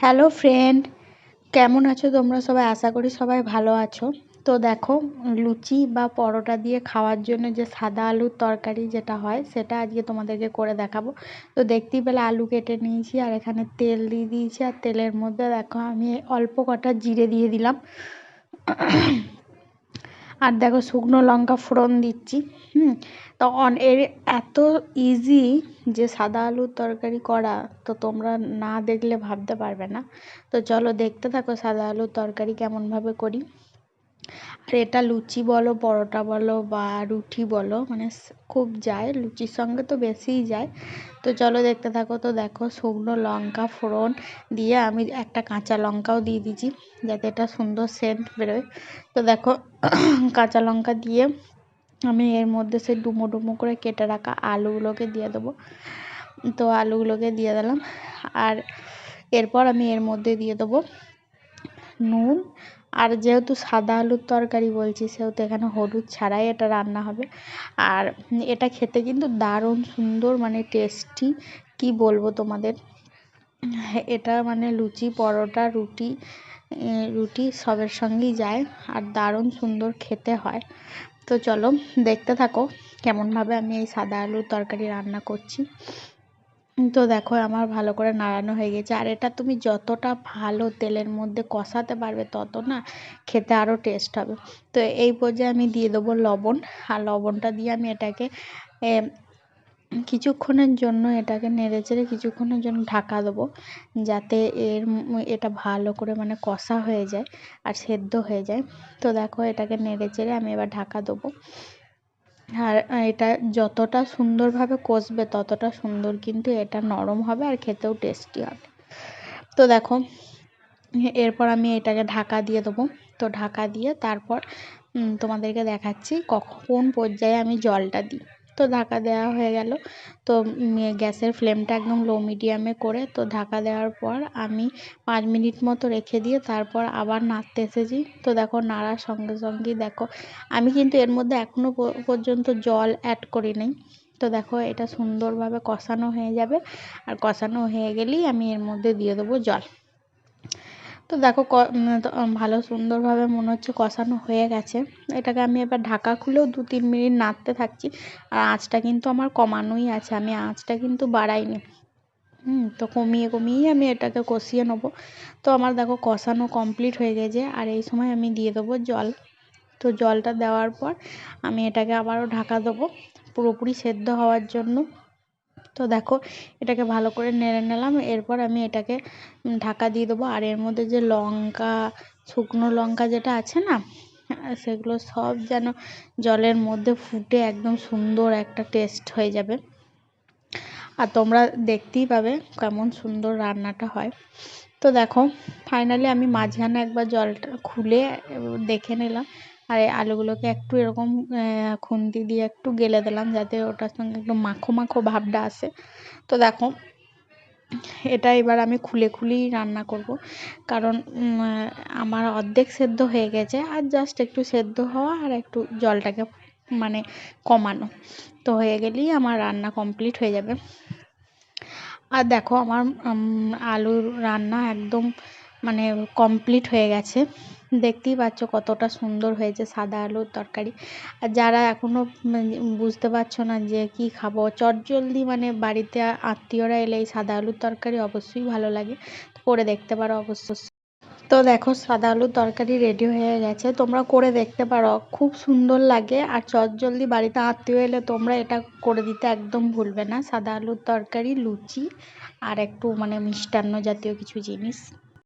Hello friend কেমন আছো তোমরা সবাই? আশা করি সবাই ভালো আছো। তো দেখো, লুচি বা পরোটা দিয়ে খাওয়ার জন্য যে সাদা আলুর তরকারি যেটা হয়, সেটা আজকে তোমাদেরকে করে দেখাবো। তো দেখতেই পেলে আলু কেটে নিয়েছি আর এখানে তেল দিয়ে দিয়েছি। আর তেলের মধ্যে দেখো, আমি অল্প কটা জিরে দিয়ে দিলাম। আর দেখো শুকনো লঙ্কা ফোড়ন দিচ্ছি, হুম? তো অন, এর এত ইজি যে সাদা আলুর তরকারি করা, তো তোমরা না দেখলে ভাবতে পারবে না। তো চলো দেখতে থাকো সাদা আলুর তরকারি কেমনভাবে করি। এটা লুচি বলো, পরোটা বলো বা রুটি বলো মানে খুব যায়। লুচির সঙ্গে তো বেশিই যায়। তো চলো দেখতে থাকো তো দেখো শুকনো লঙ্কা ফোড়ন দিয়ে আমি একটা কাঁচা লঙ্কাও দিয়ে দিয়েছি, যাতে এটা সুন্দর সেন্ট বেরোয়। তো দেখো কাঁচা লঙ্কা দিয়ে আমি এর মধ্যে সেই ডুমো ডুমো করে কেটে রাখা আলুগুলোকে দিয়ে দেবো। তো আলুগুলোকে দিয়ে দিলাম। আর এরপর আমি এর মধ্যে দিয়ে দেবো নুন আর যেহেতু সাদা আলুর তরকারি বলছি, সেহেতু এখানে হলুদ ছাড়াই এটা রান্না হবে। আর এটা খেতে কিন্তু দারুণ সুন্দর মানে টেস্টি কি বলব তোমাদের? এটা মানে লুচি, পরোটা, রুটি রুটি সবের সঙ্গেই যায় আর দারুণ সুন্দর খেতে হয়। তো চলো দেখতে থাকো কেমনভাবে আমি এই সাদা আলুর তরকারি রান্না করছি। তো দেখো, আমার ভালো করে নাড়ানো হয়ে গেছে। আর এটা তুমি যতটা ভালো তেলের মধ্যে কষাতে পারবে, তত না খেতে আরও টেস্ট হবে। তো এই পর্যায়ে আমি দিয়ে দেবো লবণ। আর লবণটা দিয়ে আমি এটাকে কিছুক্ষণের জন্য এটাকে নেড়ে চেড়ে কিছুক্ষণের জন্য ঢাকা দেবো, যাতে এর এটা ভালো করে মানে কষা হয়ে যায় আর সেদ্ধ হয়ে যায়। তো দেখো, এটাকে নেড়ে চেড়ে আমি এবার ঢাকা দেবো। আর এটা যতটা সুন্দরভাবে কষবে ততটা সুন্দর কিন্তু এটা নরম হবে আর খেতেও টেস্টি হবে। তো দেখো, এরপর আমি এটাকে ঢাকা দিয়ে দেবো। তো ঢাকা দিয়ে তারপর তোমাদেরকে দেখাচ্ছি কখন পর্যায়ে আমি জলটা দিই। তো ঢাকা দেওয়া হয়ে গেল। তো গ্যাসের ফ্লেমটা একদম লো মিডিয়ামে করে তো ঢাকা দেওয়ার পর আমি পাঁচ মিনিট মতো রেখে দিয়ে তারপর আবার নাড়তে এসেছি। তো দেখো নাড়ার সঙ্গে সঙ্গেই দেখো, আমি কিন্তু এর মধ্যে এখনও পর্যন্ত জল অ্যাড করি নাই। তো দেখো এটা সুন্দরভাবে কষানো হয়ে যাবে। আর কষানো হয়ে গেলেই আমি এর মধ্যে দিয়ে দেবো জল। তো দেখো ক ভালো সুন্দরভাবে মনে হচ্ছে কষানো হয়ে গেছে। এটাকে আমি এবার ঢাকা খুলেও দু তিন মিনিট নাড়তে থাকছি। আর আঁচটা কিন্তু আমার কমানোই আছে, আমি আঁচটা কিন্তু বাড়াইনি। হুম, তো কমিয়ে কমিয়েই আমি এটাকে কষিয়ে নেব। তো আমার দেখো কষানো কমপ্লিট হয়ে গেছে, আর এই সময় আমি দিয়ে দেবো জল। তো জলটা দেওয়ার পর আমি এটাকে আবারও ঢাকা দেবো। পুরোপুরি সেদ্ধ হওয়ার জন্য। তো দেখো, এটাকে ভালো করে নেড়ে নিলাম। এরপর আমি এটাকে ঢাকা দিয়ে দেবো। আর এর মধ্যে যে লঙ্কা, শুকনো লঙ্কা যেটা আছে না সেগুলো সব যেন জলের মধ্যে ফুটে একদম সুন্দর একটা টেস্ট হয়ে যাবে। আর তোমরা দেখতেই পাবে কেমন সুন্দর রান্নাটা হয়। তো দেখো ফাইনালি আমি মাঝখানে একবার জলটা খুলে দেখে নিলাম। আর এই আলুগুলোকে একটু এরকম খুন্তি দিয়ে একটু গেলে দিলাম যাতে ওটার সঙ্গে একটু মাখো মাখো ভাবটা আসে। তো দেখো, এটা এবার আমি খুলে খুলেই রান্না করব। কারণ আমার অর্ধেক সেদ্ধ হয়ে গেছে। আর জাস্ট একটু সেদ্ধ হওয়া আর একটু জলটাকে মানে কমানো। তো হয়ে গেলেই আমার রান্না কমপ্লিট হয়ে যাবে। আর দেখো আমার আলুর রান্না একদম মানে কমপ্লিট হয়ে গেছে। দেখতেই পাচ্ছ কতটা সুন্দর হয়েছে সাদা আলুর তরকারি। আর যারা এখনও বুঝতে পারছ না যে কি খাব, চটজলদি মানে বাড়িতে আত্মীয়রা এলে এই সাদা আলুর তরকারি অবশ্যই ভালো লাগে। করে দেখতে পারো অবশ্যই তো দেখো সাদা আলুর তরকারি রেডি হয়ে গেছে। তোমরা করে দেখতে পারো, খুব সুন্দর লাগে। আর চটজলদি বাড়িতে আত্মীয় এলে তোমরা এটা করে দিতে একদম ভুলবে না। সাদা আলুর তরকারি, লুচি আর একটু মানে মিষ্টান্ন জাতীয় কিছু জিনিস।